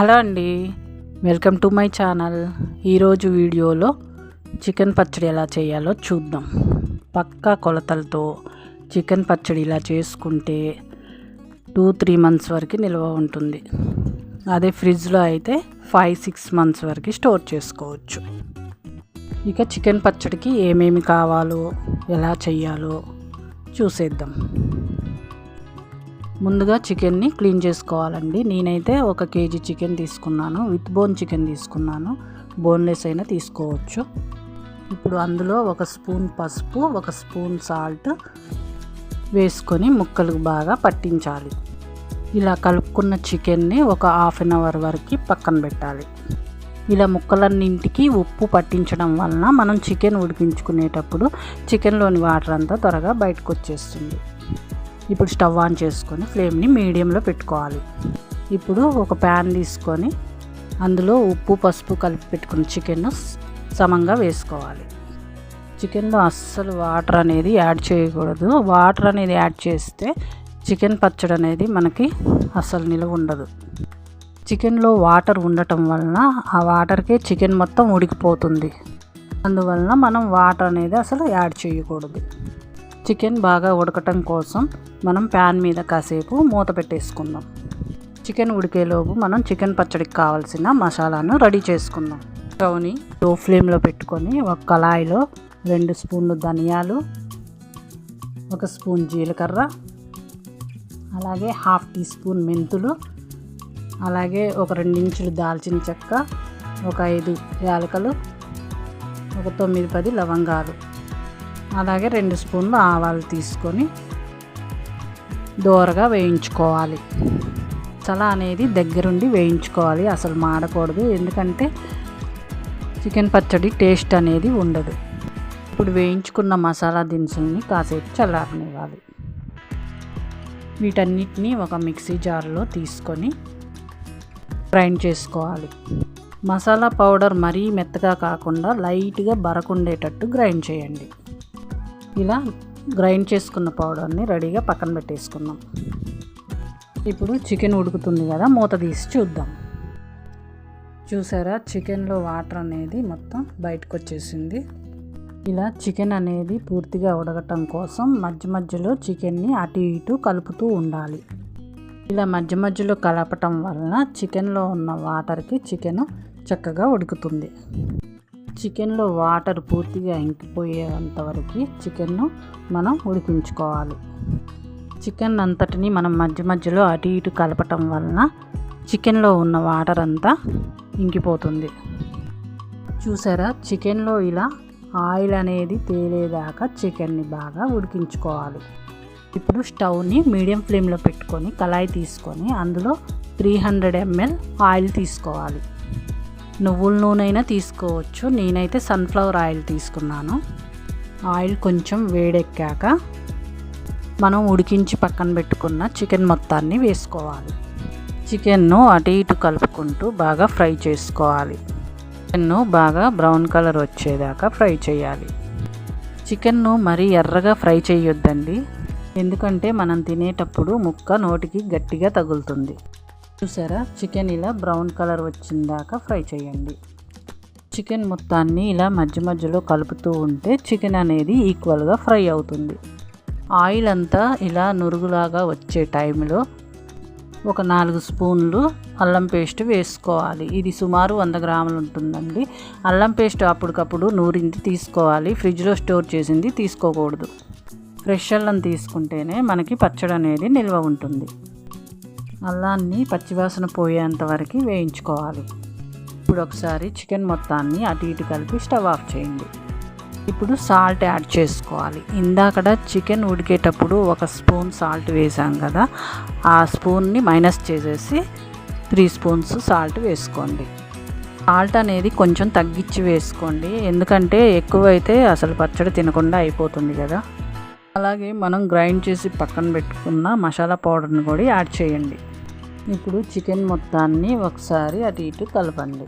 Hello అండి. Welcome to my channel. ఈరోజు వీడియోలో చికెన్ పచ్చడి ఎలా చేయాలో చూద్దాం. పక్కా కొలతలతో చికెన్ పచ్చడి ఇలా చేసుకుంటే టూ త్రీ మంత్స్ వరకు నిల్వ ఉంటుంది. అదే ఫ్రిడ్జ్లో అయితే ఫైవ్ సిక్స్ మంత్స్ వరకు స్టోర్ చేసుకోవచ్చు. ఇక చికెన్ పచ్చడికి ఏమేమి కావాలో ఎలా చేయాలో చూసేద్దాం. ముందుగా చికెన్ని క్లీన్ చేసుకోవాలండి. నేనైతే ఒక కేజీ చికెన్ తీసుకున్నాను. విత్ బోన్ చికెన్ తీసుకున్నాను. బోన్లెస్ అయినా తీసుకోవచ్చు. ఇప్పుడు అందులో ఒక స్పూన్ పసుపు ఒక స్పూన్ సాల్ట్ వేసుకొని ముక్కలకు బాగా పట్టించాలి. ఇలా కలుపుకున్న చికెన్ని ఒక హాఫ్ అన్ అవర్ వరకు పక్కన పెట్టాలి. ఇలా ముక్కలన్నింటికి ఉప్పు పట్టించడం వలన మనం చికెన్ ఉడికించుకునేటప్పుడు చికెన్లోని వాటర్ అంతా త్వరగా బయటకు వచ్చేస్తుంది. ఇప్పుడు స్టవ్ ఆన్ చేసుకొని ఫ్లేమ్ని మీడియంలో పెట్టుకోవాలి. ఇప్పుడు ఒక ప్యాన్ తీసుకొని అందులో ఉప్పు పసుపు కలిపి పెట్టుకున్న చికెన్ సమంగా వేసుకోవాలి. చికెన్లో అస్సలు వాటర్ అనేది యాడ్ చేయకూడదు. వాటర్ అనేది యాడ్ చేస్తే చికెన్ పచ్చడి అనేది మనకి అస్సలు నిలువ ఉండదు. చికెన్లో వాటర్ ఉండటం వలన ఆ వాటర్కే చికెన్ మొత్తం ఉడికిపోతుంది. అందువలన మనం వాటర్ అనేది అసలు యాడ్ చేయకూడదు. చికెన్ బాగా ఉడకటం కోసం మనం ప్యాన్ మీద కాసేపు మూత పెట్టేసుకుందాం. చికెన్ ఉడికేలోపు మనం చికెన్ పచ్చడికి కావాల్సిన మసాలాను రెడీ చేసుకుందాం. స్టవ్ని లో ఫ్లేమ్లో పెట్టుకొని ఒక కళాయిలో రెండు స్పూన్లు ధనియాలు ఒక స్పూన్ జీలకర్ర అలాగే హాఫ్ టీ స్పూన్ మెంతులు అలాగే ఒక రెండించులు దాల్చిన చెక్క ఒక ఐదు యాలకలు ఒక తొమ్మిది పది లవంగాలు. అలాగే రెండు స్పూన్లు ఆవాలు తీసుకొని దోరగా వేయించుకోవాలి. చల అనేది దగ్గరుండి వేయించుకోవాలి. అసలు మాడకూడదు. ఎందుకంటే చికెన్ పచ్చడి టేస్ట్ అనేది ఉండదు. ఇప్పుడు వేయించుకున్న మసాలా దినుసుల్ని కాసేపు చల్లారనివ్వాలి. వీటన్నిటిని ఒక మిక్సీ జార్లో తీసుకొని గ్రైండ్ చేసుకోవాలి. మసాలా పౌడర్ మరీ మెత్తగా కాకుండా లైట్గా బరకుండేటట్టు గ్రైండ్ చేయండి. ఇలా గ్రైండ్ చేసుకున్న పౌడర్ని రెడీగా పక్కన పెట్టేసుకుందాం. ఇప్పుడు చికెన్ ఉడుకుతుంది కదా మూత తీసి చూద్దాం. చూసారా చికెన్లో వాటర్ అనేది మొత్తం బయటకు వచ్చేసింది. ఇలా చికెన్ అనేది పూర్తిగా ఉడకటం కోసం మధ్య మధ్యలో చికెన్ని అటు ఇటు కలుపుతూ ఉండాలి. ఇలా మధ్య మధ్యలో కలపటం వలన చికెన్లో ఉన్న వాటర్కి చికెన్ చక్కగా ఉడుకుతుంది. చికెన్లో వాటర్ పూర్తిగా ఇంకిపోయేంత వరకు చికెన్ను మనం ఉడికించుకోవాలి. చికెన్ అంతటిని మనం మధ్య మధ్యలో అటు ఇటు కలపటం వలన చికెన్లో ఉన్న వాటర్ అంతా ఇంకిపోతుంది. చూసారా? చికెన్లో ఇలా ఆయిల్ అనేది తేలేదాకా చికెన్ని బాగా ఉడికించుకోవాలి. ఇప్పుడు స్టవ్ని మీడియం ఫ్లేమ్లో పెట్టుకొని కళాయి తీసుకొని అందులో త్రీ హండ్రెడ్ ఎంఎల్ ఆయిల్ తీసుకోవాలి. నువ్వుల నూనె అయినా తీసుకోవచ్చు. నేనైతే సన్ఫ్లవర్ ఆయిల్ తీసుకున్నాను. ఆయిల్ కొంచెం వేడెక్కాక మనం ఉడికించి పక్కన పెట్టుకున్న చికెన్ మొత్తాన్ని వేసుకోవాలి. చికెన్ను అటు ఇటు కలుపుకుంటూ బాగా ఫ్రై చేసుకోవాలి. చికెన్ను బాగా బ్రౌన్ కలర్ వచ్చేదాకా ఫ్రై చేయాలి. చికెన్ను మరీ ఎర్రగా ఫ్రై చేయొద్దండి. ఎందుకంటే మనం తినేటప్పుడు ముక్క నోటికి గట్టిగా తగులుతుంది. చూసారా? చికెన్ ఇలా బ్రౌన్ కలర్ వచ్చిందాక ఫ్రై చేయండి. చికెన్ మొత్తాన్ని ఇలా మధ్య మధ్యలో కలుపుతూ ఉంటే చికెన్ అనేది ఈక్వల్గా ఫ్రై అవుతుంది. ఆయిల్ అంతా ఇలా నురుగులాగా వచ్చే టైంలో ఒక నాలుగు స్పూన్లు అల్లం పేస్ట్ వేసుకోవాలి. ఇది సుమారు వంద గ్రాములు ఉంటుందండి. అల్లం పేస్ట్ అప్పటికప్పుడు నూరింది తీసుకోవాలి. ఫ్రిడ్జ్లో స్టోర్ చేసింది తీసుకోకూడదు. ఫ్రెష్ అల్లం తీసుకుంటేనే మనకి పచ్చడి అనేది నిల్వ ఉంటుంది. అల్లాన్ని పచ్చివాసన పోయేంత వరకు వేయించుకోవాలి. ఇప్పుడు ఒకసారి చికెన్ మొత్తాన్ని అటు ఇటు కలిపి స్టవ్ ఆఫ్ చేయండి. ఇప్పుడు సాల్ట్ యాడ్ చేసుకోవాలి. ఇందాకడ చికెన్ ఉడికేటప్పుడు ఒక స్పూన్ సాల్ట్ వేసాం కదా ఆ స్పూన్ని మైనస్ చేసేసి త్రీ స్పూన్స్ సాల్ట్ వేసుకోండి. సాల్ట్ అనేది కొంచెం తగ్గించి వేసుకోండి. ఎందుకంటే ఎక్కువైతే అసలు పచ్చడి తినకుండా అయిపోతుంది కదా. అలాగే మనం గ్రైండ్ చేసి పక్కన పెట్టుకున్న మసాలా పౌడర్ని కూడా యాడ్ చేయండి. ఇప్పుడు చికెన్ మొత్తాన్ని ఒకసారి అటు ఇటు కలపండి.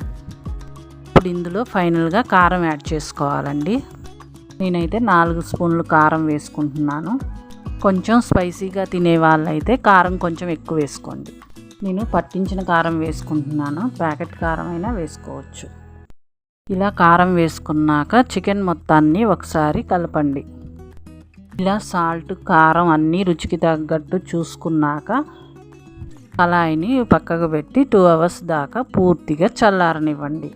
ఇప్పుడు ఇందులో ఫైనల్గా కారం యాడ్ చేసుకోవాలండి. నేనైతే నాలుగు స్పూన్లు కారం వేసుకుంటున్నాను. కొంచెం స్పైసీగా తినే వాళ్ళైతే కారం కొంచెం ఎక్కువ వేసుకోండి. నేను పట్టించిన కారం వేసుకుంటున్నాను. ప్యాకెట్ కారం అయినా వేసుకోవచ్చు. ఇలా కారం వేసుకున్నాక చికెన్ మొత్తాన్ని ఒకసారి కలపండి. ఇలా సాల్ట్ కారం అన్నీ రుచికి తగ్గట్టు చూసుకున్నాక కళాయిని పక్కకు పెట్టి టూ అవర్స్ దాకా పూర్తిగా చల్లారనివ్వండి.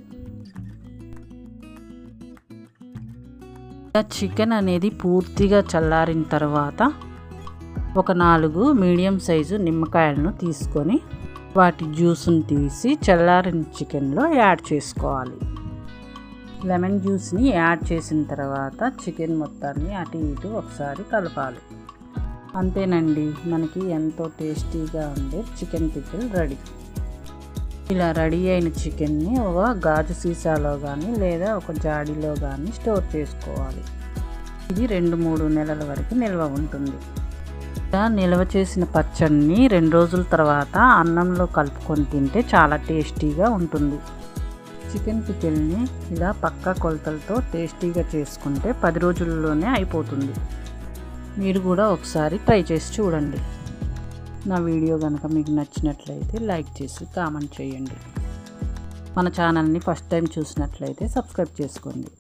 చికెన్ అనేది పూర్తిగా చల్లారిన తర్వాత ఒక నాలుగు మీడియం సైజు నిమ్మకాయలను తీసుకొని వాటి జ్యూస్ని తీసి చల్లారిన చికెన్లో యాడ్ చేసుకోవాలి. లెమన్ జ్యూస్ని యాడ్ చేసిన తర్వాత చికెన్ మొత్తాన్ని అటు ఇటు ఒకసారి కలపాలి. అంతేనండి. మనకి ఎంతో టేస్టీగా ఉండే చికెన్ పికిల్ రెడీ. ఇలా రెడీ అయిన చికెన్ని ఒక గాజు సీసాలో కానీ లేదా ఒక జాడీలో కానీ స్టోర్ చేసుకోవాలి. ఇది రెండు మూడు నెలల వరకు నిల్వ ఉంటుంది. ఇలా నిల్వ చేసిన పచ్చడిని రెండు రోజుల తర్వాత అన్నంలో కలుపుకొని తింటే చాలా టేస్టీగా ఉంటుంది. చికెన్ పికిల్ని ఇలా పక్క కొలతలతో టేస్టీగా చేసుకుంటే పది రోజుల్లోనే అయిపోతుంది. మీరు కూడా ఒకసారి ట్రై చేసి చూడండి. నా వీడియో కనుక మీకు నచ్చినట్లయితే లైక్ చేసి కామెంట్ చేయండి. మన ఛానల్ని ఫస్ట్ టైం చూసినట్లయితే సబ్స్క్రైబ్ చేసుకోండి.